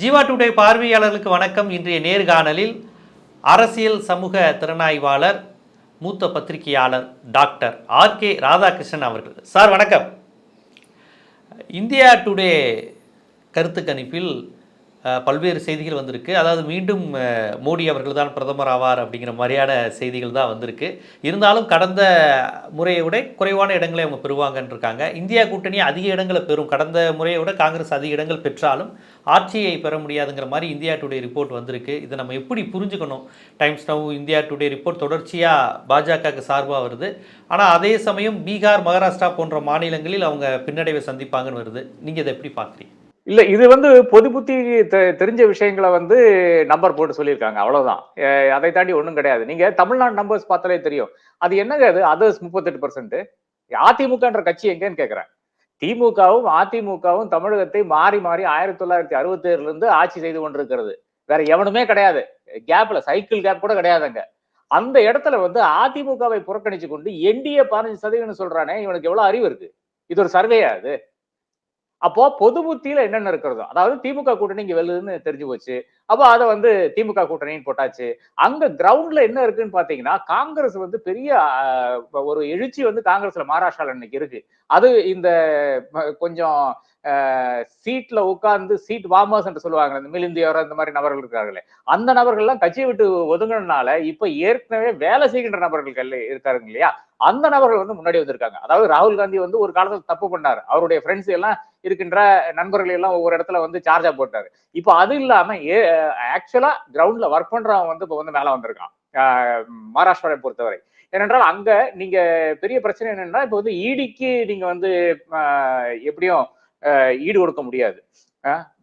Jeeva today பார்வையாளர்களுக்கு வணக்கம். இன்றைய நேர்காணலில் அரசியல் சமூக திறனாய்வாளர் மூத்த பத்திரிகையாளர் டாக்டர் ஆர் கே ராதாகிருஷ்ணன் அவர்கள். சார் வணக்கம். இந்தியா டுடே கருத்து கணிப்பில் பல்வேறு செய்திகள் வந்திருக்கு. அதாவது மீண்டும் மோடி அவர்கள் தான் பிரதமர் ஆவார் அப்படிங்கிற மாதிரியான செய்திகள் தான் வந்திருக்கு. இருந்தாலும் கடந்த முறையை விட குறைவான இடங்களை அவங்க பெறுவாங்கன்னு இருக்காங்க. இந்தியா கூட்டணி அதிக இடங்களை பெறும். கடந்த முறையை விட காங்கிரஸ் அதிக இடங்கள் பெற்றாலும் ஆட்சியை பெற முடியாதுங்கிற மாதிரி இந்தியா டுடே ரிப்போர்ட் வந்திருக்கு. இதை நம்ம எப்படி புரிஞ்சுக்கணும்? Times Now India Today report தொடர்ச்சியாக பாஜகவுக்கு சார்பாக வருது. ஆனால் அதே சமயம் பீகார் மகாராஷ்டிரா போன்ற மாநிலங்களில் அவங்க பின்னடைவை சந்திப்பாங்கன்னு வருது. நீங்கள் இதை எப்படி பார்க்குறீங்க? இல்ல இது வந்து பொது புத்தி தெ- தெரிஞ்ச விஷயங்களை வந்து நம்பர் போட்டு சொல்லியிருக்காங்க. அவ்வளவுதான். அதை தாண்டி ஒண்ணும் கிடையாது. நீங்க தமிழ்நாடு நம்பர்ஸ் பார்த்தாலே தெரியும். அது என்னங்க அது அதர்ஸ் முப்பத்தெட்டு பர்சன்ட் அதிமுகன்ற கட்சி எங்கன்னு கேக்குறேன். திமுகவும் அதிமுகவும் தமிழகத்தை மாறி மாறி ஆயிரத்தி தொள்ளாயிரத்தி அறுபத்தி ஏழுல இருந்து ஆட்சி செய்து கொண்டிருக்கிறது. வேற எவனுமே கிடையாது. கேப்ல சைக்கிள் கேப் கூட கிடையாதுங்க. அந்த இடத்துல வந்து அதிமுகவை புறக்கணிச்சு கொண்டு என்டிஏ பதினஞ்சு சதவீதம் சொல்றானே இவனுக்கு எவ்வளவு அறிவு இருக்கு? இது ஒரு சர்வேயா அது அப்போ பொது புத்தியில என்னென்ன இருக்கிறதோ அதாவது திமுக கூட்டணி இங்க வெல்லுதுன்னு தெரிஞ்சு போச்சு. அப்போ அதை வந்து திமுக கூட்டணின்னு போட்டாச்சு. அங்க கிரவுண்ட்ல என்ன இருக்குன்னு பாத்தீங்கன்னா காங்கிரஸ் வந்து பெரிய ஒரு எழுச்சி வந்து காங்கிரஸ்ல மகாராஷ்டிரால இன்னைக்கு இருக்கு. அது இந்த கொஞ்சம் சீட்ல உட்கார்ந்து சீட் வாமர்ஸ் என்று சொல்லுவாங்க இந்த மிலிந்தியோர இந்த மாதிரி நபர்கள் இருக்காங்களே அந்த நபர்கள்லாம் கட்சியை விட்டு ஒதுங்கினால இப்ப ஏற்கனவே வேலை செய்கின்ற நபர்கள் இருக்காருங்க இல்லையா? அந்த நபர்கள் வந்து முன்னாடி வந்திருக்காங்க. அதாவது ராகுல் காந்தி வந்து ஒரு காலத்துல தப்பு பண்ணார். அவருடைய ஃப்ரெண்ட்ஸ் எல்லாம் இருக்கின்ற நண்பர்கள் எல்லாம் ஒவ்வொரு இடத்துல வந்து சார்ஜா போட்டாரு. இப்போ அது இல்லாம ஆக்சுவலா கிரவுண்ட்ல ஒர்க் பண்றவன் வந்து இப்போ வந்து மேல வந்திருக்கான். மகாராஷ்டிராவை பொறுத்தவரை. ஏனென்றால் அங்க நீங்க பெரிய பிரச்சனை என்னன்னா இப்போ வந்து ஈடிக்கு நீங்க வந்து எப்படியும் ஈடு கொடுக்க முடியாது.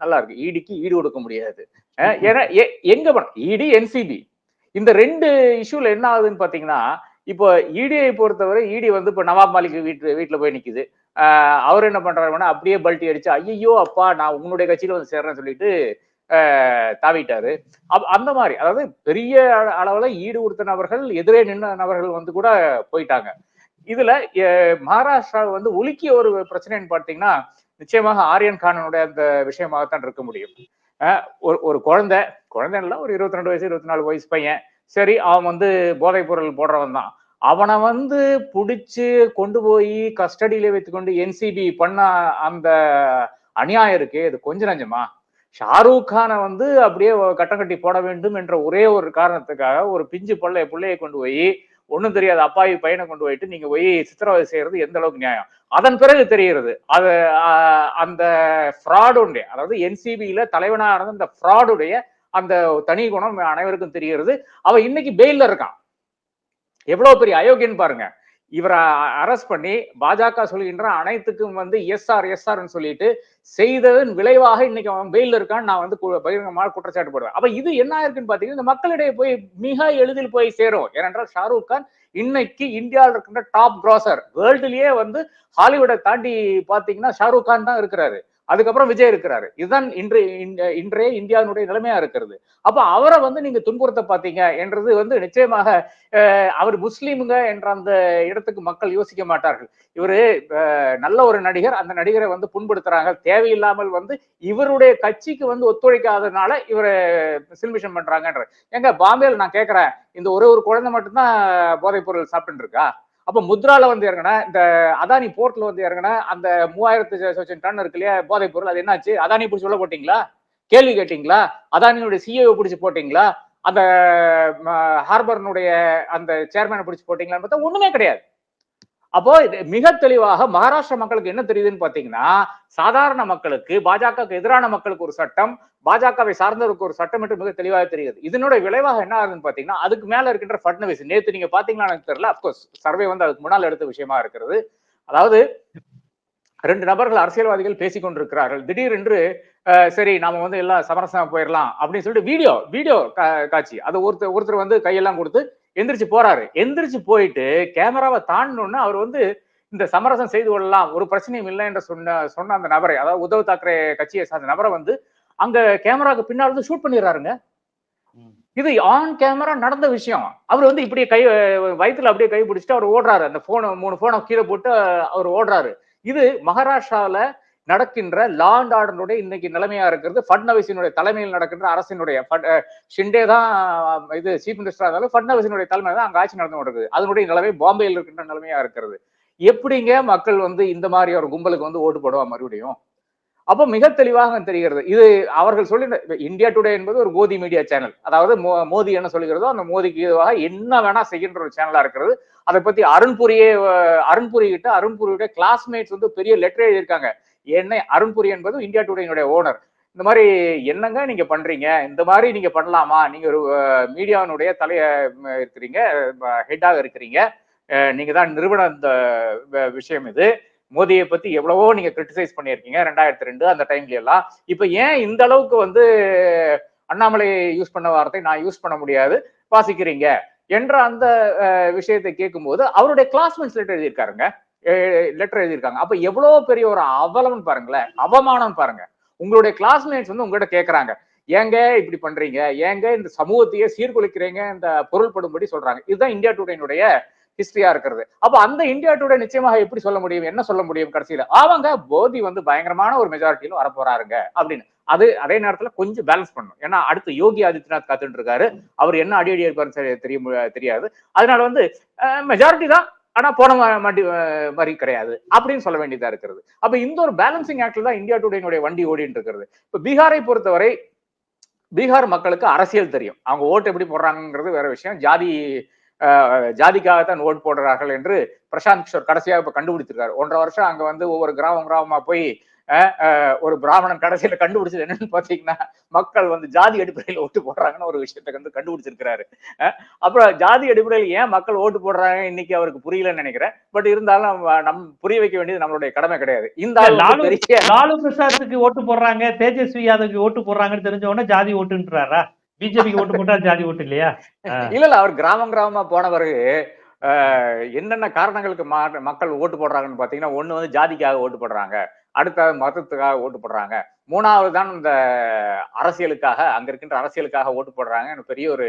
நல்லா இருக்கு. ஈடிக்கு ஈடு கொடுக்க முடியாது. ஏன்னா எங்க இடி என்சிபி இந்த ரெண்டு இஷ்யூல என்ன ஆகுதுன்னு பாத்தீங்கன்னா இப்போ இடியை பொறுத்தவரை இடி வந்து இப்போ நவாப் மாலிக் வீட்டு வீட்டுல போய் நிக்குது. ஆஹ் அவர் என்ன பண்றாருன்னா அப்படியே பல்ட்டி அடிச்சு ஐயோ அப்பா நான் உன்னுடைய கட்சியில வந்து சேர்றேன்னு சொல்லிட்டு தாவிட்டாரு. அப்- அந்த மாதிரி அதாவது பெரிய அளவுல ஈடு கொடுத்த நபர்கள் எதிரே நின்ற நபர்கள் வந்து கூட போயிட்டாங்க. இதுல மகாராஷ்டிரா வந்து உலுக்கிய ஒரு பிரச்சனைன்னு பார்த்தீங்கன்னா நிச்சயமாக ஆரியன் கானனுடைய அந்த விஷயமாகத்தான் இருக்க முடியும். ஒரு ஒரு குழந்தை குழந்தை ஒரு இருபத்தி ரெண்டு வயசு இருபத்தி நாலு வயசு பையன். சரி அவன் வந்து போதைப் பொருள் போடுறவன் தான். அவனை வந்து பிடிச்சு கொண்டு போய் கஸ்டடியில வைத்துக்கொண்டு என்சிபி பண்ண அந்த அநியாயம் இருக்கே இது கொஞ்சம் நஞ்சமா? ஷாரூக் கானை வந்து அப்படியே கட்டம் கட்டி போட வேண்டும் என்ற ஒரே ஒரு காரணத்துக்காக ஒரு பிஞ்சு பிள்ளை பிள்ளையை கொண்டு போய் ஒன்றும் தெரியாத அப்பாவி பையனை கொண்டு போயிட்டு நீங்க போய் சித்திரவதை செய்யறது எந்த அளவுக்கு நியாயம்? அதன் பிறகு தெரிகிறது அது அந்த ஃப்ராடுடைய அதாவது என்சிபியில தலைவனாக இருந்த அந்த ஃப்ராடுடைய அந்த தனி குணம் அனைவருக்கும் தெரிகிறது. அவன் இன்னைக்கு பெயில்ல இருக்கான். எவ்வளவு பெரிய அயோக்கியன்னு பாருங்க. இவரை அரெஸ்ட் பண்ணி பாஜக சொல்கின்ற அனைத்துக்கும் வந்து எஸ்ஆர் எஸ்ஆர்னு சொல்லிட்டு செய்ததன் விளைவாக இன்னைக்கு அவன் பெயில்ல இருக்கான்னு நான் வந்து கு- பகிரங்கமாக குற்றச்சாட்டு போடுவேன் அப்ப இது என்ன ஆயிருக்குன்னு பாத்தீங்கன்னா இந்த மக்களிடையே போய் மிக எளிதில் போய் சேரும். ஏனென்றால் ஷாருக் கான் இன்னைக்கு இந்தியாவில் இருக்கின்ற டாப் கிராசர் வேர்ல்டுலயே வந்து ஹாலிவுட்டை தாண்டி பாத்தீங்கன்னா ஷாருக் கான் தான் இருக்கிறாரு. அதுக்கப்புறம் விஜய் இருக்கிறாரு. இதுதான் இன்று இன்றைய இந்தியாவினுடைய நிலைமையா இருக்கிறது. அப்ப அவரை வந்து நீங்க துன்புறுத்த பாத்தீங்க என்றது வந்து நிச்சயமாக அஹ், அவர் முஸ்லீமுங்க என்ற அந்த இடத்துக்கு மக்கள் யோசிக்க மாட்டார்கள். இவரு நல்ல ஒரு நடிகர் அந்த நடிகரை வந்து புண்படுத்துறாங்க. தேவையில்லாமல் வந்து இவருடைய கட்சிக்கு வந்து ஒத்துழைக்காதனால இவரை சில்மிஷன் பண்றாங்கன்ற எங்க பாம்பேல நான் கேக்குறேன் இந்த ஒரே ஒரு குழந்தை மட்டும்தான் போதைப் பொருள் சாப்பிட்டு இருக்கா? அப்ப முத்ரால வந்து இறங்கின இந்த அதானி போர்ட்ல வந்து இறங்கின அந்த மூவாயிரத்து சொச்சம் டன் இருக்கு இல்லையா போதைப் பொருள் அது என்னாச்சு? அதானி பிடிச்சி உள்ள போட்டீங்களா? கேள்வி கேட்டீங்களா? அதானியுடைய சிஏஓ பிடிச்சி போட்டீங்களா? அந்த ஹார்பர்னுடைய அந்த சேர்மேனை பிடிச்சி போட்டீங்களான்னு பார்த்தா ஒண்ணுமே கிடையாது. அப்போ இது மிக தெளிவாக மகாராஷ்டிரா மக்களுக்கு என்ன தெரியுதுன்னு பாத்தீங்கன்னா சாதாரண மக்களுக்கு பாஜகவுக்கு எதிரான மக்களுக்கு ஒரு சட்டம் பாஜகவை சார்ந்தவருக்கு ஒரு சட்டம் என்று மிக தெளிவாக தெரியுது இதனுடைய விளைவாக என்ன ஆகுதுன்னு பாத்தீங்கன்னா அதுக்கு மேல இருக்கின்ற ஃபட்னவிஸ் நேத்து நீங்க பாத்தீங்களா எனக்கு தெரியல அப்கோர்ஸ் சர்வே வந்து அதுக்கு முன்னால் எடுத்த விஷயமா இருக்கிறது. அதாவது ரெண்டு நபர்கள் அரசியல்வாதிகள் பேசிக் கொண்டிருக்கிறார்கள். திடீரென்று சரி நாம வந்து எல்லாம் சமரசம் போயிடலாம் அப்படின்னு சொல்லிட்டு வீடியோ வீடியோ காட்சி. அது ஒருத்தர் ஒருத்தர் வந்து கையெல்லாம் கொடுத்து எந்திரிச்சு போறாரு. எந்திரிச்சு போயிட்டு கேமராவை தாண்டணும்னு அவர் வந்து இந்த சமரசம் செய்து கொள்ளலாம் ஒரு பிரச்சனையும் இல்லை என்று சொன்ன சொன்ன அந்த நபரை அதாவது உத்தவ் தாக்கரே கட்சியை சார்ந்த நபரை வந்து அங்க கேமராக்கு பின்னால் வந்து ஷூட் பண்ணிடுறாருங்க. இது ஆன் கேமரா நடந்த விஷயம். அவர் வந்து இப்படியே கை வயித்துல அப்படியே கை பிடிச்சிட்டு அவர் ஓடுறாரு. அந்த போனை மூணு போனை கீழே போட்டு அவர் ஓடுறாரு. இது மகாராஷ்டிரால நடக்கின்ற லா அண்ட் ஆர்டருடைய இன்னைக்கு நிலைமையா இருக்கிறது. ஃபட்னவிசினுடைய தலைமையில் நடக்கின்ற அரசினுடைய ஃபட்- ஷிண்டே தான் இது சீஃப் மினிஸ்டரா இருந்தாலும் ஃபட்னவிசினுடைய தலைமை தான் அங்கே ஆட்சி நடந்து கொண்டிருக்கு அதனுடைய நிலைமை பாம்பேயில் இருக்கின்ற நிலைமையா இருக்கிறது. எப்படிங்க மக்கள் வந்து இந்த மாதிரி ஒரு கும்பலுக்கு வந்து ஓட்டு போடுவா மறுபடியும்? அப்போ மிக தெளிவாக தெரிகிறது. இது அவர்கள் சொல்லி இந்தியா டுடே என்பது ஒரு கோதி மீடியா சேனல் அதாவது மோ- மோடி என்ன சொல்லுகிறதோ அந்த மோதிக்கு இதுவாக என்ன வேணா செய்கின்ற ஒரு சேனலா இருக்கிறது. அதை பத்தி அருண்புரியே அருண்புரி கிட்ட அருண்புரியுடைய கிளாஸ்மேட்ஸ் வந்து பெரிய லெட்டர் எழுதியிருக்காங்க. என்னை அருண்புரி என்பதும் இந்தியா டுடேனுடைய ஓனர். இந்த மாதிரி என்னங்க நீங்க பண்றீங்க? இந்த மாதிரி நீங்க பண்ணலாமா? நீங்க ஒரு மீடியாவினுடைய தலைய இருக்கிறீங்க ஹெட்டாக இருக்கிறீங்க. நீங்க தான் நிறுவன இந்த விஷயம் இது. மோதியை பத்தி எவ்வளவோ நீங்க கிரிட்டிசைஸ் பண்ணியிருக்கீங்க ரெண்டாயிரத்தி ரெண்டு அந்த டைம்ல எல்லாம் இப்ப ஏன் இந்த அளவுக்கு வந்து அண்ணாமலை யூஸ் பண்ண வார்த்தை நான் யூஸ் பண்ண முடியாது? வாசிக்கிறீங்க. என்ற அந்த விஷயத்தை கேட்கும்போது அவருடைய கிளாஸ்மேட்ஸ் லெட்டர் எழுதியிருக்காருங்க. லெட்டர் எழுதியிருக்காங்க. அப்ப எவ்வளவு பெரிய ஒரு அவலம் பாருங்களேன். அவமானம் பாருங்க. உங்களுடைய கிளாஸ்மேட்ஸ் வந்து உங்ககிட்ட கேட்கறாங்க ஏங்க இப்படி பண்றீங்க? ஏங்க இந்த சமூகத்தையே சீர்குலைக்கிறீங்க? இந்த பொருள்படும்படி சொல்றாங்க. இதுதான் இந்தியா டுடேனுடைய ஹிஸ்டரியா இருக்கிறது. அப்ப அந்த இந்தியா டுடே நிச்சயமாக எப்படி சொல்ல முடியும்? என்ன சொல்ல முடியும் கடைசியில? அவங்க போதி வந்து பயங்கரமான ஒரு மெஜாரிட்டியில வரப்போறாருங்க அப்படின்னு. அது அதே நேரத்துல கொஞ்சம் பேலன்ஸ் பண்ணும் ஏன்னா அடுத்து யோகி ஆதித்யநாத் காத்துட்டு இருக்காரு. அவர் என்ன அடி அடி இருப்பாருன்னு தெரிய தெரியாது. அதனால வந்து மெஜாரிட்டி தான். ஆனா போன மாட்டி மாதிரி கிடையாது அப்படின்னு சொல்ல வேண்டியதா இருக்கிறது. அப்ப இந்த ஒரு பேலன்சிங் ஆக்ட்ல தான் இந்தியா டுடேனுடைய வண்டி ஓடிட்டு இருக்கிறது. இப்ப பீகாரை பொறுத்தவரை பீகார் மக்களுக்கு அரசியல் தெரியும். அவங்க ஓட்டு எப்படி போடுறாங்கிறது வேற விஷயம். ஜாதி ஜாதிக்காகத்தான் ஓட்டு போடுறார்கள் என்று பிரசாந்த் கிஷோர் கடைசியாக இப்ப கண்டுபிடிச்சிருக்காரு. ஒன்றரை வருஷம் அங்க வந்து ஒவ்வொரு கிராமம் கிராமமா போய் ஒரு பிராமணன் கடைசியில கண்டுபிடிச்சது என்னன்னு பாத்தீங்கன்னா மக்கள் வந்து ஜாதி அடிப்படையில் ஓட்டு போடுறாங்கன்னு ஒரு விஷயத்தை வந்து கண்டுபிடிச்சிருக்கிறாரு. அப்புறம் ஜாதி அடிப்படையில் ஏன் மக்கள் ஓட்டு போடுறாங்க இன்னைக்கு அவருக்கு புரியலன்னு நினைக்கிறேன். பட் இருந்தாலும் நம் புரிய வைக்க வேண்டியது நம்மளுடைய கடமை கிடையாது. இந்த லாலு பிரசாத்துக்கு ஓட்டு போடுறாங்க தேஜஸ்வி யாதவுக்கு ஓட்டு போடுறாங்கன்னு தெரிஞ்ச உடனே ஜாதி ஓட்டுன்றாரா? பிஜேபிக்கு ஓட்டு போட்டா ஜாதி ஓட்டு இல்லையா? இல்ல இல்ல அவர் கிராமம் கிராமமா போன பிறகு அஹ், என்னென்ன காரணங்களுக்கு மக்கள் ஓட்டு போடுறாங்கன்னு பாத்தீங்கன்னா ஒண்ணு வந்து ஜாதிக்காக ஓட்டு போடுறாங்க. அடுத்தது மதத்துக்காக ஓட்டு போடுறாங்க. மூணாவது தான் இந்த அரசியலுக்காக அங்க இருக்கின்ற அரசியலுக்காக ஓட்டு போடுறாங்க. எனக்கு பெரிய ஒரு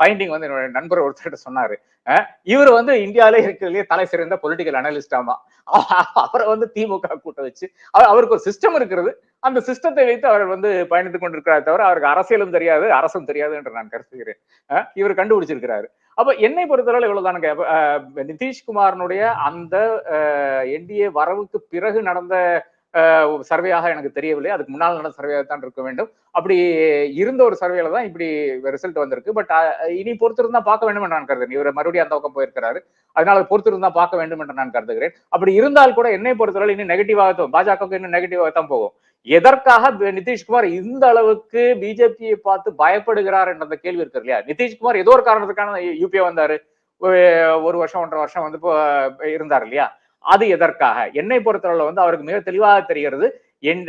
ஃபைண்டிங் வந்து என்னோட நண்பர் ஒருத்தர்கிட்ட சொன்னாரு. அஹ், இவர் வந்து இந்தியாவிலே இருக்கிறதுலே தலை சிறந்த பொலிட்டிக்கல் அனலிஸ்டாமா அவரை வந்து திமுக கூட்ட வச்சு அவர் அவருக்கு ஒரு சிஸ்டம் இருக்கிறது. அந்த சிஸ்டத்தை வைத்து அவர் வந்து பயணித்துக் கொண்டிருக்கிறார் தவிர அவருக்கு அரசியலும் தெரியாது அரசும் தெரியாது என்று நான் கருதுகிறேன். இவர் கண்டுபிடிச்சிருக்கிறாரு. அப்ப என்னை பொறுத்தவரை இவ்வளவுதானுங்க நிதிஷ்குமாரனுடைய அந்த என்டிஏ வரவுக்கு பிறகு நடந்த சர்வேயாக எனக்கு தெரியவில்லை. அதுக்கு முன்னால் நடந்த சர்வேயாக தான் இருக்க வேண்டும். அப்படி இருந்த ஒரு சர்வேல தான் இப்படி ரிசல்ட் வந்திருக்கு. பட் இனி பொறுத்திருந்தா பார்க்க வேண்டும் என்று நான் கருதுகிறேன். இவர் மறுபடியும் அந்த பக்கம் போயிருக்கிறாரு. அதனால பொறுத்திருந்தா பார்க்க வேண்டும் என்று நான் கருதுகிறேன். அப்படி இருந்தால் கூட என்னை பொறுத்தவரை இன்னும் நெகட்டிவாக பாஜகவுக்கு இன்னும் நெகட்டிவாக தான் போகும். எதற்காக நிதிஷ்குமார் இந்த அளவுக்கு பிஜேபியை பார்த்து பயப்படுகிறார் என்ற அந்த கேள்வி இருக்கு இல்லையா? நிதிஷ்குமார் ஏதோ ஒரு காரணத்துக்கான யூபிஏ வந்தாரு. ஒரு- ஒரு வருஷம் ஒன்றரை வருஷம் வந்து இப்போ இருந்தார் இல்லையா? அது எதற்காக? என்னை பொறுத்தளவுல வந்து அவருக்கு மிக தெளிவாக தெரிகிறது. என்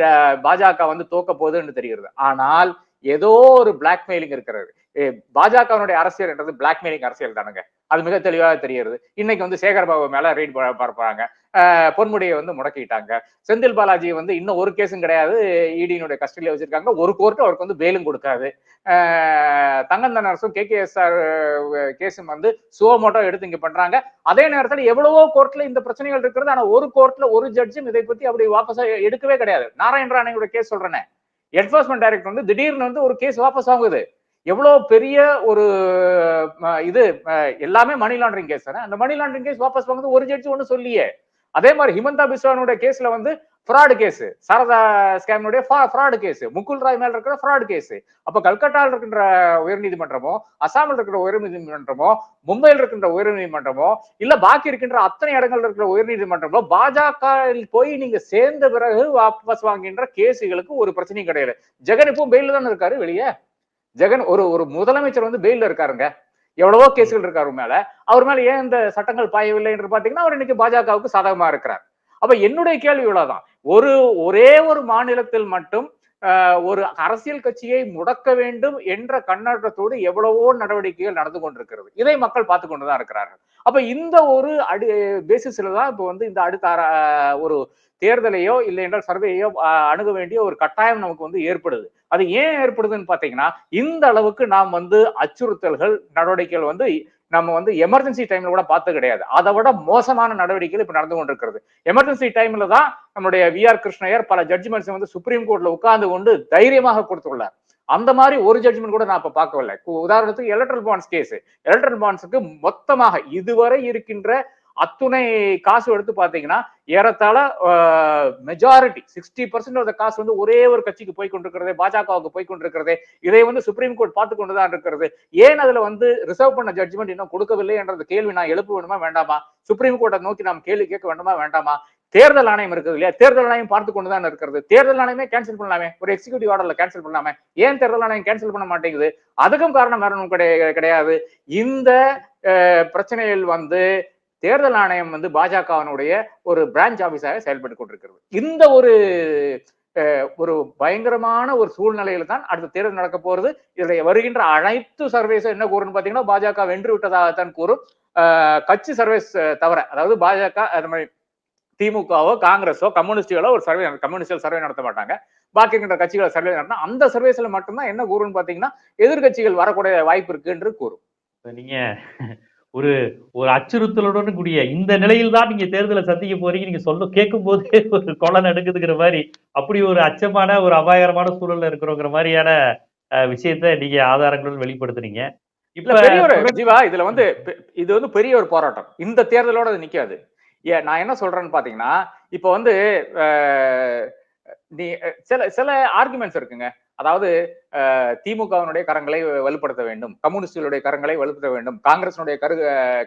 பாஜக வந்து தோக்க போகுதுன்னு தெரிகிறது. ஆனால் ஏதோ ஒரு பிளாக்மெயிலிங் இருக்கிறது. பாஜகவினுடைய அரசியல் என்றது பிளாக்மெயிலிங் அரசியல் தானுங்க. அது மிக தெளிவாக தெரிகிறது. இன்னைக்கு வந்து சேகர்பாபு மேல ரெய்ட் பார்ப்பாங்க பொன்முடியை வந்து முடக்கிட்டாங்க. செந்தில் பாலாஜி வந்து இன்னும் ஒரு கேஸும் கிடையாது. இடியினுடைய கஸ்டடியில வச்சிருக்காங்க. ஒரு கோர்ட்டு அவருக்கு வந்து பெயிலும் கொடுக்காது. தங்கந்தன் அரசும் கே கே எஸ் ஆர் கேஸும் வந்து சுவமோட்டோ எடுத்து இங்க பண்றாங்க. அதே நேரத்தில் எவ்வளவோ கோர்ட்ல இந்த பிரச்சனைகள் இருக்கிறது. ஆனா ஒரு கோர்ட்ல ஒரு ஜட்ஜும் இதை பத்தி அப்படி வாபஸ் எடுக்கவே கிடையாது. நாராயண ராணையோட கேஸ் சொல்றேன். என்போர்ஸ்மெண்ட் டைரக்டர் வந்து திடீர்னு வந்து ஒரு கேஸ் வாபஸ் ஆகுது எவ்வளவு பெரிய ஒரு இது எல்லாமே மணி லாண்டரிங் கேஸ் தானே? அந்த மணி லாண்டரிங் கேஸ் வாபஸ் வாங்குது ஒரு ஜட்ஜி ஒன்று சொல்லியே. அதே மாதிரி ஹிமந்தா பிஸ்வானுடைய கேஸ்ல வந்து ஃப்ராடு கேஸ் சாரதா ஸ்கேமுடைய ஃப்ராடு கேஸ் முகுல் ராய் மேல இருக்கிற ஃப்ராடு கேஸ் அப்ப கல்கட்டாவில் இருக்கின்ற உயர்நீதிமன்றமோ அசாமில் இருக்கிற உயர்நீதிமன்றமோ மும்பையில் இருக்கின்ற உயர்நீதிமன்றமோ இல்ல பாக்கி இருக்கின்ற அத்தனை இடங்கள்ல இருக்கிற உயர்நீதிமன்றமோ பாஜக போய் நீங்க சேர்ந்த பிறகு வாபஸ் வாங்குகின்ற கேஸுகளுக்கு ஒரு பிரச்சனையும் கிடையாது. ஜெகன் இப்போ பெயில தானே இருக்காரு வெளியே? ஜெகன் ஒரு ஒரு முதலமைச்சர் வந்து பெயில இருக்காருங்க. எவ்வளவோ கேஸுகள் இருக்காரு மேல. அவர் மேல ஏன் இந்த சட்டங்கள் பாயவில்லை என்று பாத்தீங்கன்னா அவர் இன்னைக்கு பாஜகவுக்கு சாதகமா இருக்கிறார் அப்ப என்னுடைய கேள்வி இவ்வளவுதான். ஒரு ஒரே ஒரு மாநிலத்தில் மட்டும் ஒரு அரசியல் கட்சியை முடக்க வேண்டும் என்ற கண்ணோட்டத்தோடு எவ்வளவோ நடவடிக்கைகள் நடந்து கொண்டிருக்கிறது. இதை மக்கள் பார்த்து கொண்டுதான் இருக்கிறார்கள். அப்ப இந்த ஒரு அடி பேசிஸ்ல தான் இப்ப வந்து இந்த அடுத்த ஒரு தேர்தலையோ இல்லை என்றால் சர்வேயோ அணுக வேண்டிய ஒரு கட்டாயம் நமக்கு வந்து ஏற்படுது. அது ஏன் ஏற்படுதுன்னு பாத்தீங்கன்னா இந்த அளவுக்கு நாம் வந்து அச்சுறுத்தல்கள் நடவடிக்கைகள் வந்து நம்ம வந்து எமர்ஜென்சி டைம்ல கூட பார்த்து கிடையாது. அதை விட மோசமான நடவடிக்கைகள் இப்ப நடந்து கொண்டிருக்கிறது. எமர்ஜென்சி டைம்ல தான் நம்முடைய வி ஆர் கிருஷ்ணயர் பல ஜட்ஜ்மெண்ட்ஸ் வந்து சுப்ரீம் கோர்ட்ல உட்கார்ந்து கொண்டு தைரியமாக கொடுத்துள்ளார். அந்த மாதிரி ஒரு ஜட்ஜ்மெண்ட் கூட நான் இப்ப பார்க்கவில்லை. உதாரணத்துக்கு எலக்ட்ரல் பாண்ட்ஸ் கேஸ் எலக்ட்ரல் பாண்ட்ஸுக்கு மொத்தமாக இதுவரை இருக்கின்ற அத்துணை காசு எடுத்து பாத்தீங்கன்னா ஏறத்தாழ மெஜாரிட்டி சிக்ஸ்டி பர்சன்ட் ஆஃப் காசு வந்து ஒரே ஒரு கட்சிக்கு போய் கொண்டிருக்கிறதே பாஜகவுக்கு போய் கொண்டிருக்கிறதே இதை வந்து சுப்ரீம் கோர்ட் பார்த்து கொண்டுதான் இருக்கிறது. ஏன் அதுல வந்து ரிசர்வ் பண்ண ஜட்ஜ்மெண்ட் இன்னும் கொடுக்கவில்லை என்ற கேள்வி நான் எழுப்ப வேண்டுமா? வேண்டாமா சுப்ரீம் கோர்ட்டை நோக்கி நாம் கேள்வி கேட்க வேண்டுமா வேண்டாமா? தேர்தல் ஆணையம் இருக்குது இல்லையா? தேர்தல் ஆணையம் பார்த்து கொண்டுதான் இருக்கிறது. தேர்தல் ஆணையமே கேன்சல் பண்ணலாமே. ஒரு எக்ஸிகூட்டிவ் ஆர்டர்ல கேன்சல் பண்ணலாமே. ஏன் தேர்தல் ஆணையம் கேன்சல் பண்ண மாட்டேங்குது? அதுக்கும் காரணம் வேற ஒன்றும் கிடையாது கிடையாது. இந்த பிரச்சனையில் வந்து தேர்தல் ஆணையம் வந்து பாஜகவினுடைய ஒரு பிரான்ச் ஆபீஸாக செயல்பட்டு கொண்டிருக்கிறது. இந்த ஒரு அஹ், ஒரு பயங்கரமான ஒரு சூழ்நிலையில தான் அடுத்த தேர்தல் நடக்க போறது. இதுல வருகின்ற அனைத்து சர்வேஸும் என்ன கூறுன்னு பாத்தீங்கன்னா பாஜக வென்று விட்டதாகத்தான் கூறும். கட்சி சர்வேஸ் தவிர அதாவது பாஜக அது மாதிரி திமுகவோ காங்கிரஸோ கம்யூனிஸ்டுகளோ ஒரு சர்வே கம்யூனிஸ்டுகள் சர்வே நடத்த மாட்டாங்க. பாக்கி இருக்கின்ற கட்சிகளை சர்வே நடத்தினா அந்த சர்வேஸ்ல மட்டும்தான் என்ன கூறுன்னு பாத்தீங்கன்னா எதிர்க்கட்சிகள் வரக்கூடிய வாய்ப்பு இருக்கு என்று கூறும் நீங்க ஒரு ஒரு அச்சுறுத்தலுடன் கூடிய இந்த நிலையில் தான் நீங்க தேர்தலை சந்திக்க போறீங்க. நீங்க சொல்ல கேட்கும் போதே ஒரு கொலை நடுக்குதுங்கிற மாதிரி அப்படி ஒரு அச்சமான ஒரு அபாயகரமான சூழல்ல இருக்கிறோங்கிற மாதிரியான விஷயத்த நீங்க ஆதாரங்களுடன் வெளிப்படுத்துறீங்க இல்ல இப்ப பெரிய ஒரு ஜீவா இதுல வந்து இது வந்து பெரிய ஒரு போராட்டம். இந்த தேர்தலோட அது நிக்காது. நான் என்ன சொல்றேன்னு பாத்தீங்கன்னா இப்ப வந்து நீ சில சில ஆர்குமெண்ட்ஸ் இருக்குங்க. அதாவது திமுகவினுடைய கரங்களை வலுப்படுத்த வேண்டும் கம்யூனிஸ்டுகளுடைய கரங்களை வலுப்படுத்த வேண்டும் காங்கிரசினுடைய கரு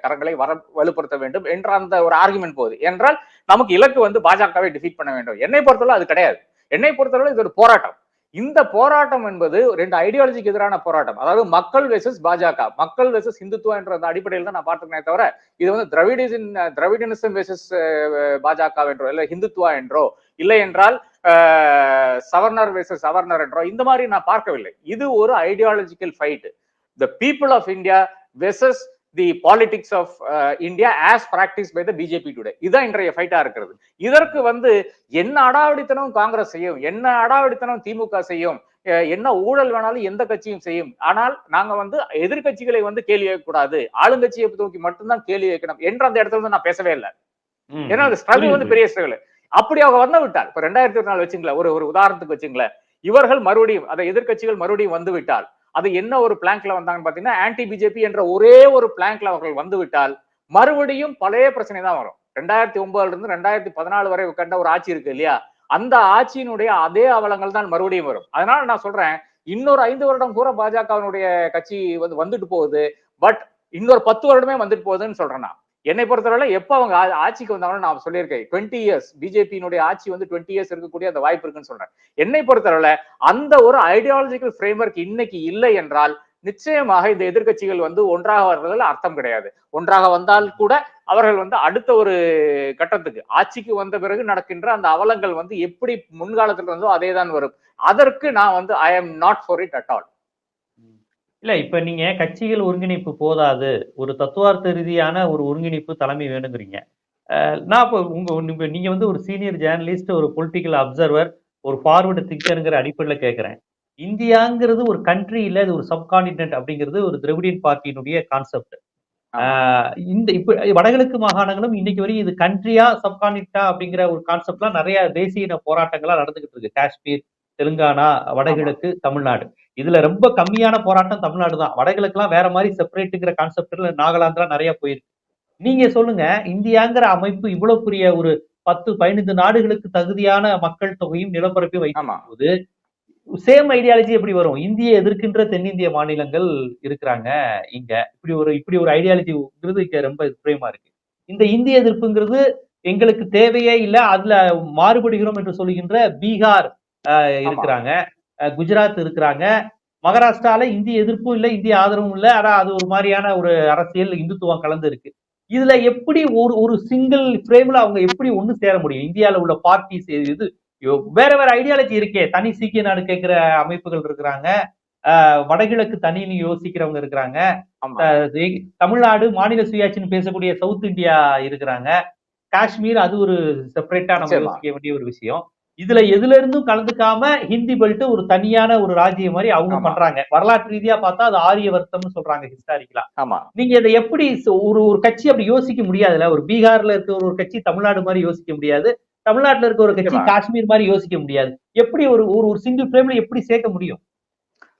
கரங்களை வர வலுப்படுத்த வேண்டும் என்ற அந்த ஒரு ஆர்குமெண்ட் போகுது என்றால் நமக்கு இலக்கு வந்து பாஜகவை டிஃபீட் பண்ண வேண்டும். என்னை பொறுத்தவரை அது கிடையாது. என்னை பொறுத்தவரை இது ஒரு போராட்டம். இந்த போராட்டம் என்பது ரெண்டு ஐடியாலஜிக்கு எதிரான போராட்டம். அதாவது மக்கள் வெசஸ் பாஜக. மக்கள் வெசஸ் இந்துத்துவா என்ற அந்த அடிப்படையில் தான் நான் பார்த்துக்கிறேன் தவிர இது வந்து திராவிடிசன் திராவிடனிசம் வெசஸ் பாஜக என்றோ இல்லை ஹிந்துத்துவா என்றோ இல்லை என்றால் அஹ், சவர்ணர் வெசஸ் சவர்ணர் என்றோ இந்த மாதிரி நான் பார்க்கவில்லை. இது ஒரு ideological fight the people of India versus the politics of India as practice by the BJP today இதுதான் இன்றைய ஃபைட்டா இருக்கிறது. இதற்கு வந்து என்ன அடாவடித்தனம் காங்கிரஸ் செய்யும் என்ன அடாவடித்தனம் திமுக செய்யும் என்ன ஊழல் வேணாலும் எந்த கட்சியும் செய்யும். ஆனால் நாங்க வந்து எதிர்க்கட்சிகளை வந்து கேள்வி கேட்கக்கூடாது ஆளுங்கட்சியை நோக்கி மட்டும்தான் கேள்வி கேட்கணும் என்ற அந்த இடத்துல வந்து நான் பேசவே இல்லை. ஏன்னா அந்த ஸ்ட்ரகிள் வந்து. பெரிய ஸ்ட்ரகிள் அப்படி அவங்க வந்து விட்டால் இப்ப ரெண்டாயிரத்தி இருபத்தி நாலு வச்சுங்களேன் ஒரு ஒரு உதாரணத்துக்கு வச்சுங்களேன். இவர்கள் மறுபடியும் அதை எதிர்கட்சிகள் மறுபடியும் வந்து விட்டால் அது என்ன ஒரு பிளாங்க்ல வந்தாங்கன்னு பாத்தீங்கன்னா ஆன்டி பிஜேபி என்ற ஒரே ஒரு பிளாங்க்ல அவர்கள் வந்து விட்டால் மறுபடியும் பழைய பிரச்சனை தான் வரும். ரெண்டாயிரத்தி ஒன்பதுல இருந்து ரெண்டாயிரத்தி பதினாலு வரை கண்ட ஒரு ஆட்சி இருக்கு இல்லையா? அந்த ஆட்சியினுடைய அதே அவலங்கள் தான் மறுபடியும் வரும். அதனால நான் சொல்றேன் இன்னொரு ஐந்து வருடம் கூட பாஜகவினுடைய கட்சி வந்து வந்துட்டு போகுது பட் இன்னொரு பத்து வருடமே வந்துட்டு போகுதுன்னு சொல்றேன் நான். என்னை பொறுத்தவரை எப்ப அவங்க ஆட்சிக்கு வந்தாங்கன்னு நான் சொல்லியிருக்கேன். டுவெண்ட்டி இயர்ஸ் பிஜேபியினுடைய ஆட்சி வந்து டுவெண்ட்டி இயர்ஸ் இருக்கக்கூடிய அந்த வாய்ப்பு இருக்குன்னு சொல்றேன். என்னை பொறுத்தவரை அந்த ஒரு ஐடியாலஜிக்கல் ஃப்ரேம்வொர்க் இன்னைக்கு இல்லை என்றால் நிச்சயமாக இந்த எதிர்க்கட்சிகள் வந்து ஒன்றாக வர்றதுல அர்த்தம் கிடையாது. ஒன்றாக வந்தால் கூட அவர்கள் வந்து அடுத்த ஒரு கட்டத்துக்கு ஆட்சிக்கு வந்த பிறகு நடக்கின்ற அந்த அவலங்கள் வந்து எப்படி முன்காலத்தில் இருந்தோ அதே தான் வரும். அதற்கு நான் வந்து I am not for it at all இல்ல இப்ப நீங்க கட்சிகள் ஒருங்கிணைப்பு போதாது ஒரு தத்துவார்த்த ரீதியான ஒரு ஒருங்கிணைப்பு தலைமை வேணுங்கிறீங்க. நான் இப்போ உங்க நீங்க வந்து ஒரு சீனியர் ஜேர்னலிஸ்ட் ஒரு பொலிட்டிக்கல் அப்சர்வர் ஒரு ஃபார்வர்டு திங்கருங்கிற அடிப்படையில் கேட்கிறேன் இந்தியாங்கிறது ஒரு கண்ட்ரி இல்ல இது ஒரு சப்கான்டினென்ட் அப்படிங்கிறது ஒரு திராவிடியன் பார்ட்டியினுடைய கான்செப்ட் இந்த இப்ப வடகிழக்கு மாகாணங்களும் இன்னைக்கு வரையும் இது கண்ட்ரியா சப்கான்டினென்டா அப்படிங்கிற ஒரு கான்செப்ட்லாம் நிறைய தேசிய இன போராட்டங்களா நடந்துகிட்டு இருக்கு. காஷ்மீர் தெலுங்கானா வடகிழக்கு தமிழ்நாடு. இதுல ரொம்ப கம்மியான போராட்டம் தமிழ்நாடு தான் வடகிழக்குலாம் வேற மாதிரி செப்பரேட்டுங்கிற கான்செப்ட்ல நாகாலாந்துலாம் நிறைய போயிருக்கு. நீங்க சொல்லுங்க இந்தியாங்கிற அமைப்பு இவ்வளவு பெரிய ஒரு பத்து பதினைந்து நாடுகளுக்கு தகுதியான மக்கள் தொகையும் நிலப்பரப்பையும் வைக்கும் போது சேம் ஐடியாலஜி எப்படி வரும்? இந்திய எதிர்க்கின்ற தென்னிந்திய மாநிலங்கள் இருக்கிறாங்க இங்க. இப்படி ஒரு இப்படி ஒரு ஐடியாலஜிங்கிறது இங்க ரொம்ப பிரேமா இருக்கு. இந்த இந்திய எதிர்ப்புங்கிறது எங்களுக்கு தேவையே இல்ல அதுல மாறுபடுகிறோம் என்று சொல்லுகின்ற பீகார் ஆஹ், இருக்கிறாங்க. குஜராத் இருக்கிறாங்க. மகாராஷ்டிரால இந்திய எதிர்ப்பும் இல்ல இந்திய ஆதரவும் இல்ல. ஆனா அது ஒரு மாதிரியான ஒரு அரசியல் இந்துத்துவம் கலந்து இருக்கு. இதுல எப்படி ஒரு ஒரு சிங்கிள் ஃப்ரேம்ல அவங்க எப்படி ஒண்ணு சேர முடியும்? இந்தியால உள்ள பார்ட்டிஸ் இது வேற வேற ஐடியாலஜி இருக்கே. தனி சீக்கிய நாடு கேட்கிற அமைப்புகள் இருக்கிறாங்க. வடகிழக்கு தனின்னு யோசிக்கிறவங்க இருக்கிறாங்க. தமிழ்நாடு மாநில சுயாட்சின்னு பேசக்கூடிய சவுத் இந்தியா இருக்கிறாங்க. காஷ்மீர் அது ஒரு செப்பரேட்டா நம்ம. யோசிக்க வேண்டிய ஒரு விஷயம். இதுல எதுல இருந்தும் கலந்துக்காம ஹிந்தி பெல்ட் ஒரு தனியான ஒரு ராஜ்யம் மாதிரி அவங்க. பண்றாங்க. வரலாற்று ரீதியா பார்த்தா அது ஆரிய வர்த்தம்னு சொல்றாங்க ஹிஸ்டாரிக்கலா ஆமா. நீங்க இதை எப்படி ஒரு ஒரு கட்சி அப்படி யோசிக்க முடியாதுல்ல? ஒரு பீகார்ல இருக்க ஒரு கட்சி தமிழ்நாடு மாதிரி யோசிக்க முடியாது. தமிழ்நாட்டுல இருக்க ஒரு கட்சி. காஷ்மீர் மாதிரி யோசிக்க முடியாது. எப்படி ஒரு ஒரு ஒரு சிங்கிள் ஃப்ரேம்ல எப்படி சேர்க்க முடியும்?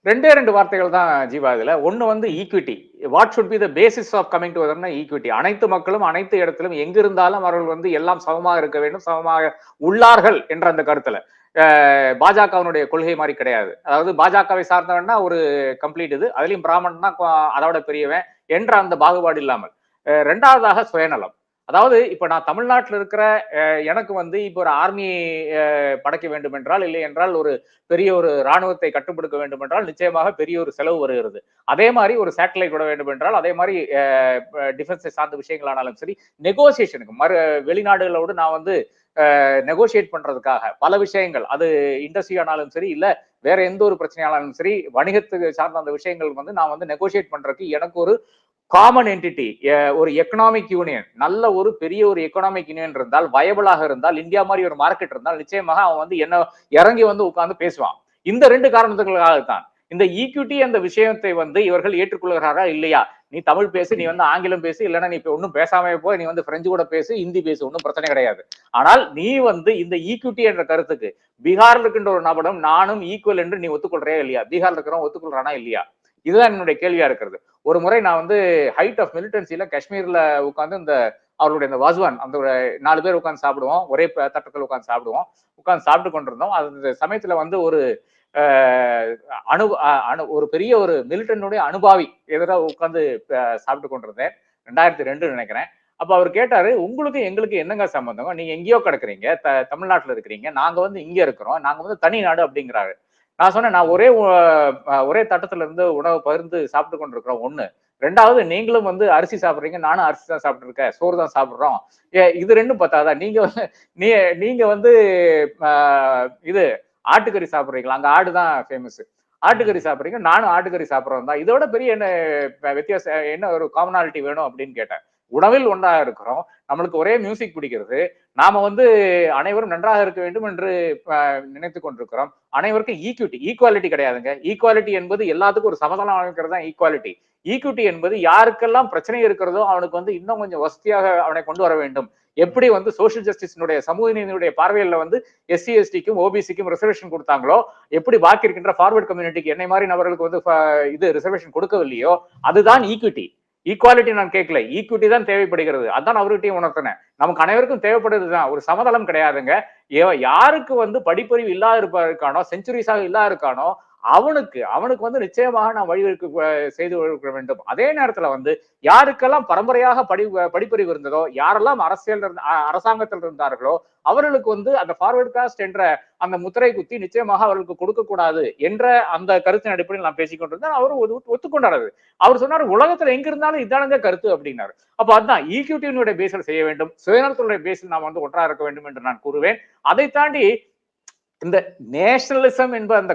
ரெண்டே ரெண்டு வார்த்தைகள் தான் ஜீவா இதில். ஒன்று வந்து equity what should be the basis of coming to equity அனைத்து மக்களும் அனைத்து இடத்திலும் எங்கிருந்தாலும் அவர்கள் வந்து எல்லாம் சமமாக இருக்க வேண்டும் சமமாக உள்ளார்கள் என்ற அந்த கருத்தில். பாஜகவினுடைய கொள்கை மாதிரி கிடையாது. அதாவது பாஜகவை சார்ந்தவன்னா ஒரு கம்ப்ளீட் இது. அதுலேயும் பிராமணன்னா அதோட பெரியவன் என்ற அந்த பாகுபாடு இல்லாமல். ரெண்டாவதாக சுயநலம். அதாவது இப்ப நான் தமிழ்நாட்டில் இருக்கிற எனக்கு வந்து இப்போ ஒரு ஆர்மி படைக்க வேண்டும் என்றால் இல்லை என்றால் ஒரு பெரிய ஒரு ராணுவத்தை கட்டுப்படுத்த வேண்டும் என்றால் நிச்சயமாக பெரிய ஒரு செலவு வருகிறது. அதே மாதிரி ஒரு சேட்டலைட் விட வேண்டும் என்றால் அதே மாதிரி டிஃபென்ஸை சார்ந்த விஷயங்களானாலும் சரி நெகோசியேஷனுக்கு மறு வெளிநாடுகளோடு நான் வந்து நெகோசியேட் பண்றதுக்காக பல விஷயங்கள். அது இண்டஸ்ட்ரி ஆனாலும் சரி இல்ல வேற எந்த ஒரு பிரச்சனையானாலும் சரி வணிகத்துக்கு சார்ந்த அந்த விஷயங்கள் வந்து நான் வந்து நெகோசியேட் பண்றதுக்கு எனக்கு ஒரு காமன் என்டிட்டி ஒரு எக்கனாமிக் யூனியன் நல்ல ஒரு பெரிய ஒரு எக்கனாமிக் யூனியன் இருந்தால் வயபிளாக இருந்தால் இந்தியா மாதிரி ஒரு மார்க்கெட் இருந்தால் நிச்சயமாக அவன் வந்து என்ன இறங்கி வந்து உட்கார்ந்து பேசுவான். இந்த ரெண்டு காரணத்துக்காகத்தான் இந்த ஈக்விட்டி அந்த விஷயத்தை வந்து இவர்கள் ஏற்றுக்கொள்கிறாரா இல்லையா? நீ தமிழ் பேசு நீ வந்து ஆங்கிலம் பேசு இல்லைன்னா நீ ஒன்றும் பேசாம போய் நீ வந்து பிரெஞ்சு கூட பேசு ஹிந்தி பேசு ஒன்றும் பிரச்சனை கிடையாது. ஆனால் நீ வந்து இந்த ஈக்விட்டி என்ற கருத்துக்கு பீகார்ல இருக்கின்ற ஒரு நபரும் நானும் ஈக்குவல் என்று நீ ஒத்துக்கொள்றியா இல்லையா? பீகார்ல இருக்கிறவன் ஒத்துக்கொள்றானா இல்லையா? இதுதான் என்னுடைய கேள்வியா இருக்கிறது. ஒரு முறை நான் வந்து ஹைட் ஆஃப் மிலிட்டன்சியில காஷ்மீர்ல உட்காந்து இந்த அவர்களுடைய இந்த வாஸ்வான் அந்த நாலு பேர் உட்காந்து சாப்பிடுவோம் ஒரே ப- தட்டத்தில் உட்கார்ந்து சாப்பிடுவோம். உட்காந்து சாப்பிட்டு கொண்டிருந்தோம். அந்த சமயத்துல வந்து ஒரு அணு அணு ஒரு பெரிய ஒரு மிலிட்டனுடைய அனுபாவி எதிராக உட்காந்து சாப்பிட்டு கொண்டிருந்தேன். ரெண்டாயிரத்தி ரெண்டு நினைக்கிறேன். அப்போ அவர் கேட்டாரு உங்களுக்கு எங்களுக்கு என்னங்க சம்பந்தம் நீங்க எங்கேயோ கிடக்குறீங்க த தமிழ்நாட்டில் இருக்கிறீங்க. நாங்க வந்து இங்க இருக்கிறோம். நாங்க வந்து தனி நாடு அப்படிங்கிறாரு. நான் சொன்னேன் நான் ஒரே ஒரே தட்டத்துல இருந்து உணவு பகிர்ந்து சாப்பிட்டு கொண்டிருக்கிறோம் ஒண்ணு. ரெண்டாவது நீங்களும் வந்து அரிசி சாப்பிட்றீங்க நானும் அரிசி தான் சாப்பிட்ருக்கேன் சோறு தான் சாப்பிட்றோம். ஏ, இது ரெண்டும் பத்தாதா? நீங்க வந்து நீ நீங்க வந்து இது ஆட்டுக்கறி சாப்பிடுறீங்களா? அங்க ஆடு தான் ஃபேமஸ் ஆட்டுக்கறி சாப்பிடுறீங்க? நானும் ஆட்டுக்கறி சாப்பிடுறோம் தான். இதோட பெரிய என்ன வித்தியாசம் என்ன ஒரு காமனாலிட்டி வேணும் அப்படின்னு கேட்டேன். உணவில் ஒன்றா இருக்கிறோம். நம்மளுக்கு ஒரே மியூசிக் பிடிக்கிறது. நாம வந்து அனைவரும் நன்றாக இருக்க வேண்டும் என்று நினைத்து கொண்டிருக்கிறோம். அனைவருக்கும் ஈக்விட்டி ஈக்குவாலிட்டி கிடையாதுங்க. ஈக்குவாலிட்டி என்பது எல்லாத்துக்கும் ஒரு சமதளம் அமைக்கிறது தான் ஈக்குவாலிட்டி ஈக்விட்டி என்பது யாருக்கெல்லாம் பிரச்சனை இருக்கிறதோ அவனுக்கு வந்து இன்னும் கொஞ்சம் வசதியாக அவனை கொண்டு வர வேண்டும். எப்படி வந்து சோஷியல் ஜஸ்டிஸினுடைய சமூக நீதியினுடைய பார்வையில வந்து எஸ்சி எஸ்டிக்கும் ஓபிசிக்கும் ரிசர்வேஷன் கொடுத்தாங்களோ எப்படி பாக்கி இருக்கின்ற ஃபார்வர்ட் கம்யூனிட்டிக்கு என்னை மாதிரி நபர்களுக்கு வந்து ஃப- இது ரிசர்வேஷன் கொடுக்கவில்லையோ அதுதான் ஈக்விட்டி ஈக்குவாலிட்டி நான் கேட்கல. ஈக்விட்டி தான் தேவைப்படுகிறது. அதான் அவர்கிட்டையும் உணர்த்தினேன். நமக்கு அனைவருக்கும் தேவைப்படுறது தான். ஒரு சமதளம் கிடையாதுங்க. ஏ- யாருக்கு வந்து படிப்பறிவு இல்லாத இருப்பா இருக்கானோ செஞ்சுரிஸாக இல்லாத இருக்கானோ அவனுக்கு அவனுக்கு வந்து நிச்சயமாக நான் வழிவகுக்க செய்து கொடுக்க வேண்டும். அதே நேரத்துல வந்து யாருக்கெல்லாம் பரம்பரையாக படி படிப்பறிவு இருந்ததோ யாரெல்லாம் அரசியல் அரசாங்கத்தில் இருந்தார்களோ அவர்களுக்கு வந்து அந்த ஃபார்வர்ட் காஸ்ட் என்ற அந்த முத்திரை குத்தி நிச்சயமாக அவர்களுக்கு கொடுக்க கூடாது என்ற அந்த கருத்தின் அடிப்படையில் நான் பேசிக்கொண்டிருந்தேன். அவரும் ஒத்துக்கொண்டாரு. அவர் சொன்னார் உலகத்துல எங்க இருந்தாலும் இதானுங்க கருத்து அப்படின்னாரு. அப்ப அதுதான் ஈக்விட்டியினுடைய பேசில் செய்ய வேண்டும். சுயநலத்தினுடைய பேசில் நாம் வந்து ஒன்றா இருக்க வேண்டும் என்று நான் கூறுவேன். அதை தாண்டி இந்த நேஷனலிசம் என்ப அந்த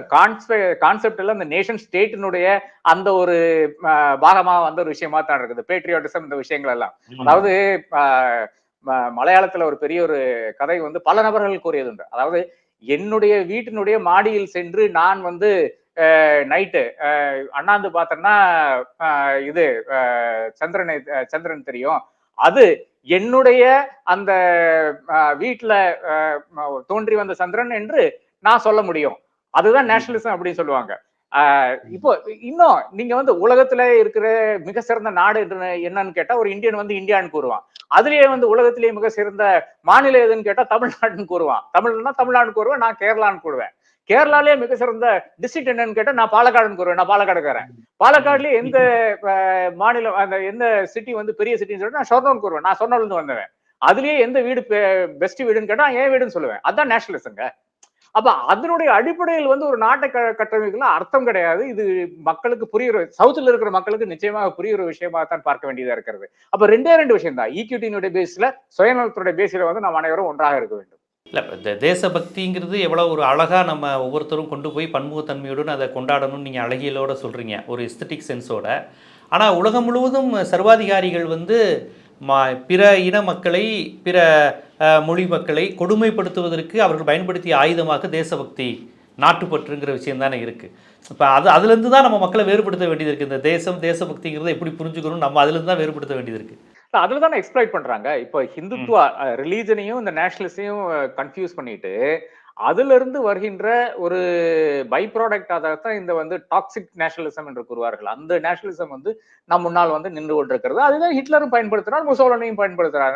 கான்செப்ட்ல அந்த நேஷன் ஸ்டேட்டினுடைய அந்த ஒரு பாகமா வந்த ஒரு விஷயமா தான் இருக்குது. பேட்ரியாட்டிசம் இந்த விஷயங்கள் எல்லாம் அதாவது மலையாளத்துல ஒரு பெரிய ஒரு கதை வந்து பல நபர்கள் கூறியதுண்டு அதாவது என்னுடைய வீட்டினுடைய மாடியில் சென்று நான் வந்து நைட்டு அண்ணாந்து பார்த்தேன்னா இது சந்திரனை சந்திரன் தெரியும். அது என்னுடைய அந்த வீட்டில் வீட்டுல தோன்றி வந்த சந்திரன் என்று நான் சொல்ல முடியும். அதுதான் நேஷனலிசம் அப்படின்னு சொல்லுவாங்க. இப்போ இன்னும் நீங்க வந்து உலகத்துல இருக்கிற மிக சிறந்த நாடு என்று என்னன்னு கேட்டா ஒரு இந்தியன் வந்து இந்தியான்னு கூறுவான். அதுலயே வந்து உலகத்திலேயே மிக சிறந்த மாநிலம் எதுன்னு கேட்டா தமிழ்நாடுன்னு கூறுவான். தமிழ்னா தமிழ்நாடுன்னு கூறுவேன் நான் கேரளான்னு கூறுவேன். கேரளாலேயே மிக சிறந்த டிஸ்ட்ரிக்ட் என்னன்னு கேட்டா நான் பாலக்காடுன்னு கூறுவேன். நான் பாலக்காடுக்காரன். பாலக்காடுலயே எந்த மாநிலம் அந்த எந்த சிட்டி வந்து பெரிய சிட்டின்னு சொல்லிட்டு நான் ஷொர்னூர் கூறுவேன். நான் சொன்னோர்ல இருந்து வந்தவன். அதுலயே எந்த வீடு பெஸ்ட் வீடுன்னு கேட்டா என் வீடுன்னு சொல்லுவேன். அதான் நேஷனலிசங்க அப்ப அதனுடைய அடிப்படையில் வந்து ஒரு நாட்டை க- கட்டமைக்கலாம் அர்த்தம் கிடையாது. இது மக்களுக்கு புரியுற சவுத்துல இருக்கிற மக்களுக்கு நிச்சயமாக புரியுற விஷயமா தான் பார்க்க வேண்டியதா இருக்கிறது. அப்ப ரெண்டே ரெண்டு விஷயம் தான் ஈக்விட்டியினுடைய பேஸ்ல சுயநலத்துடைய பேஸ்ல வந்து நாம் அனைவரும் ஒன்றாக இருக்க வேண்டும். இல்லை இந்த தேசபக்திங்கிறது எவ்வளோ ஒரு அழகாக நம்ம ஒவ்வொருத்தரும் கொண்டு போய் பன்முகத்தன்மையுடன் அதை கொண்டாடணும்னு நீங்கள் அழகியலோடு சொல்கிறீங்க ஒரு எஸ்தட்டிக் சென்ஸோட ஆனால் உலகம் முழுவதும் சர்வாதிகாரிகள் வந்து மா பிற இன மக்களை பிற மொழி மக்களை கொடுமைப்படுத்துவதற்கு அவர்கள் பயன்படுத்திய ஆயுதமாக தேசபக்தி நாட்டுப்பற்றுங்கிற விஷயம் தானே இருக்குது இப்போ அது அதுலேருந்து தான் நம்ம மக்களை வேறுபடுத்த வேண்டியது இருக்குது இந்த தேசம் தேசபக்திங்கிறத எப்படி புரிஞ்சுக்கணும் நம்ம அதுலேருந்து தான் வேறுபடுத்த வேண்டியது இருக்குது அதுல தானே எக்ஸ்பிளைட் பண்றாங்க. இப்போ ஹிந்துத்துவா ரிலீஜனையும் இந்த நேஷனலிஸ்டையும் கன்ஃபியூஸ் பண்ணிட்டு அதுல இருந்து வருகின்ற ஒரு பை ப்ராடக்டாக தான் இந்த வந்து டாக்ஸிக் நேஷனலிசம் என்று கூறுவார்கள். அந்த நேஷனலிசம் வந்து நம் முன்னால் வந்து நின்று கொண்டிருக்கிறது. அதுதான் ஹிட்லரும் பயன்படுத்தினார் முசோலனையும் பயன்படுத்தினார்.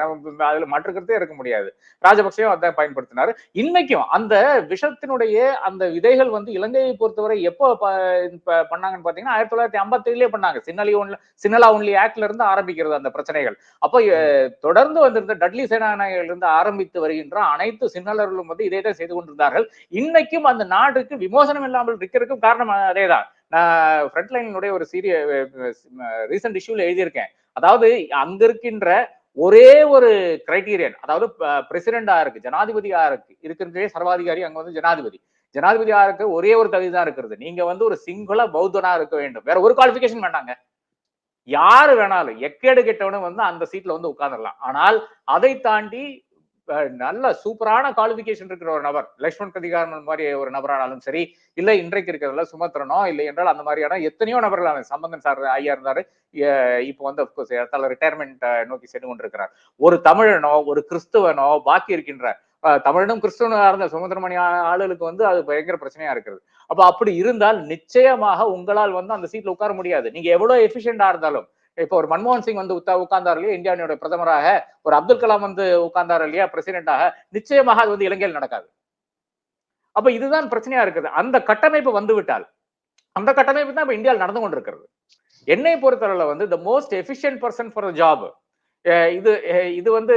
அதில் மற்ற கருத்தே இருக்க முடியாது. ராஜபக்சேயும் அதான் பயன்படுத்தினார். இன்னைக்கும் அந்த விஷத்தினுடைய அந்த விதைகள் வந்து இலங்கையை பொறுத்தவரை எப்போ பண்ணாங்கன்னு பார்த்தீங்கன்னா ஆயிரத்தி தொள்ளாயிரத்தி ஐம்பத்தி பண்ணாங்க. சின்னலி ஒன்ல சின்னலா ஒன்லி ஆக்ட்ல இருந்து ஆரம்பிக்கிறது அந்த பிரச்சனைகள். அப்போ தொடர்ந்து வந்திருந்த டட்லி சேனாநாயகிலிருந்து இருந்து ஆரம்பித்து வருகின்ற அனைத்து சின்னலர்களும் வந்து இதை தான் செய்து கொண்டு கொண்டிருந்தார்கள். இன்னைக்கும் அந்த நாட்டுக்கு விமோசனம் இல்லாமல் இருக்கிறதுக்கும் காரணம் அதேதான். நான் ஃப்ரண்ட்லைனுடைய ஒரு சீரிய ரீசெண்ட் இஷ்யூல எழுதியிருக்கேன். அதாவது அங்க இருக்கின்ற ஒரே ஒரு கிரைட்டீரியன் அதாவது பிரசிடென்டா இருக்கு ஜனாதிபதியா இருக்கு இருக்கிறதே சர்வாதிகாரி அங்க வந்து ஜனாதிபதி. ஜனாதிபதியா இருக்க ஒரே ஒரு தகுதி தான் இருக்கிறது. நீங்க வந்து ஒரு சிங்கள பௌத்தனா இருக்க வேண்டும். வேற ஒரு குவாலிபிகேஷன் வேண்டாங்க. யாரு வேணாலும் எக்கேடு கெட்டவனும் வந்து அந்த சீட்ல வந்து உட்கார்ந்துடலாம். ஆனால் அதை தாண்டி நல்ல சூப்பரான குவாலிபிகேஷன் இருக்கிற ஒரு நபர். லக்ஷ்மண் கதிகாரன் மாதிரி ஒரு நபரானாலும் சரி இல்ல இன்றைக்கு இருக்கிறதுல சுமத்திரனோ இல்லை என்றால் அந்த மாதிரியான எத்தனையோ நபர்கள் சம்பந்தன் சார் ஐயா இருந்தாரு. இப்போ வந்து அப்கோர்ஸ் இடத்தால ரிட்டையர்மெண்ட் நோக்கி சென்று கொண்டிருக்கிறார். ஒரு தமிழனோ ஒரு கிறிஸ்துவனோ பாக்கி இருக்கின்ற தமிழனும் கிறிஸ்துவனா இருந்த சுமந்திரமணி ஆளுகளுக்கு வந்து அது பயங்கர பிரச்சனையா இருக்கிறது. அப்ப அப்படி இருந்தால் நிச்சயமாக உங்களால் வந்து அந்த சீட்ல உட்கார முடியாது. நீங்க எவ்வளவு எஃபிஷியண்டா இருந்தாலும் இப்போ ஒரு மன்மோகன் சிங் வந்து உத்தா உட்கார்ந்தார் இல்லையா? இந்தியாவுடைய பிரதமராக. ஒரு அப்துல் கலாம் வந்து உட்கார்ந்தார் இல்லையா? பிரசிடென்டாக நிச்சயமாக அது வந்து இலங்கையில் நடக்காது. அப்ப இதுதான் பிரச்சனையா இருக்குது. அந்த கட்டமைப்பு வந்து விட்டால் அந்த கட்டமைப்பு தான் இப்ப இந்தியாவில் நடந்து கொண்டிருக்கிறது. என்னை பொறுத்தளவுல வந்து the most efficient person for job இது அஹ் இது வந்து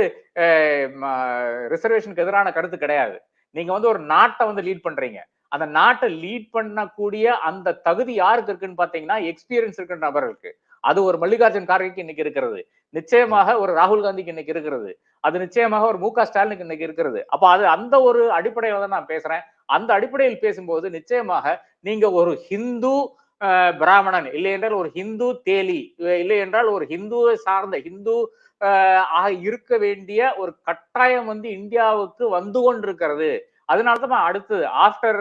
ரிசர்வேஷனுக்கு எதிரான கருத்து கிடையாது. நீங்க வந்து ஒரு நாட்டை வந்து லீட் பண்றீங்க. அந்த நாட்டை லீட் பண்ணக்கூடிய அந்த தகுதி யாருக்கு இருக்குன்னு பாத்தீங்கன்னா எக்ஸ்பீரியன்ஸ் இருக்கிற நபர்களுக்கு. அது ஒரு மல்லிகார்ஜுன் கார்கேக்கு இன்னைக்கு இருக்கிறது. நிச்சயமாக ஒரு ராகுல் காந்திக்கு இன்னைக்கு இருக்கிறது. அது நிச்சயமாக ஒரு மு க ஸ்டாலினுக்கு இன்னைக்கு இருக்கிறது. அப்ப அது அந்த ஒரு அடிப்படையில தான் நான் பேசுறேன். அந்த அடிப்படையில் பேசும்போது நிச்சயமாக நீங்க ஒரு ஹிந்து பிராமணன் இல்லை என்றால் ஒரு ஹிந்து தேலி இல்லை என்றால் ஒரு ஹிந்துவை சார்ந்த ஹிந்து ஆக இருக்க வேண்டிய ஒரு கட்டாயம் வந்து இந்தியாவுக்கு வந்து கொண்டிருக்கிறது. அதனால்தான் அடுத்து ஆஃப்டர்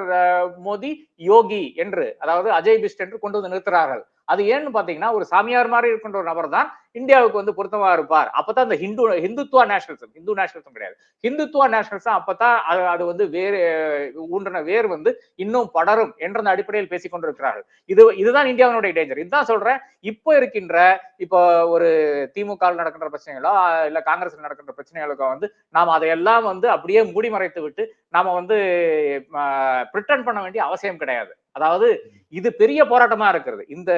மோடி யோகி என்று அதாவது அஜய் பிஸ்ட் என்று கொண்டு வந்து நிறுத்துறார்கள். அது ஏன்னு பாத்தீங்கன்னா ஒரு சாமியார் மாதிரி இருக்கின்ற ஒரு நபர் தான் இந்தியாவுக்கு வந்து பொருத்தமா இருப்பார். அப்பதான் இந்த ஹிந்து ஹிந்துத்துவா நேஷனலிசம் ஹிந்து நேஷனலிசம் கிடையாது. ஹிந்துத்துவா நேஷனலிசம் அப்பதான் அது அது வந்து வேறு ஊன்றின வேர் வந்து இன்னும் படரும் என்ற அந்த அடிப்படையில் பேசிக்கொண்டிருக்கிறார்கள் இது இதுதான் இந்தியாவினுடைய டேஞ்சர் இதுதான் சொல்றேன். இப்போ இருக்கின்ற இப்போ ஒரு திமுக நடக்கின்ற பிரச்சனைகளோ இல்ல காங்கிரஸ் நடக்கின்ற பிரச்சனைகளுக்கோ வந்து நாம் அதையெல்லாம் வந்து அப்படியே மூடி மறைத்து விட்டு நாம வந்து பிரிட்டன் பண்ண வேண்டிய அவசியம் கிடையாது. அதாவது இது பெரிய போராட்டமா இருக்கிறது. இந்த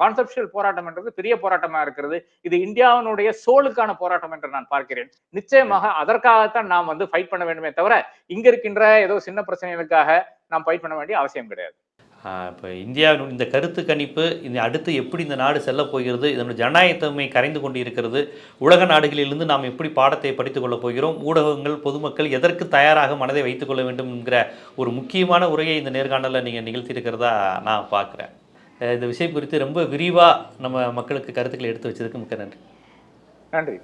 கான்செப்டுவல் போராட்டம் என்றது பெரிய போராட்டமா இருக்கிறது. இது இந்தியாவினுடைய சோலுக்கான போராட்டம் என்று நான் பார்க்கிறேன். நிச்சயமாக அதற்காகத்தான் நாம் வந்து ஃபைட் பண்ண வேண்டுமே தவிர இங்க இருக்கின்ற ஏதோ சின்ன பிரச்சனைகளுக்காக நாம் ஃபைட் பண்ண வேண்டிய அவசியம் கிடையாது. இப்போ இந்தியாவின் இந்த கருத்து கணிப்பு இந்த அடுத்து எப்படி இந்த நாடு செல்லப் போகிறது இதனுடைய ஜனநாயகத்தன்மை கரைந்து கொண்டு இருக்கிறது உலக நாடுகளிலிருந்து நாம் எப்படி பாடத்தை படித்துக் கொள்ளப் போகிறோம் ஊடகங்கள் பொதுமக்கள் எதற்கு தயாராக மனதை வைத்துக் கொள்ள வேண்டும் என்கிற ஒரு முக்கியமான உரையை இந்த நேர்காணலில் நீங்கள் நிகழ்த்தியிருக்கிறதா நான் பார்க்குறேன். இந்த விஷயம் குறித்து ரொம்ப விரிவாக நம்ம மக்களுக்கு கருத்துக்களை எடுத்து வச்சதுக்கு மிக்க நன்றி. நன்றி.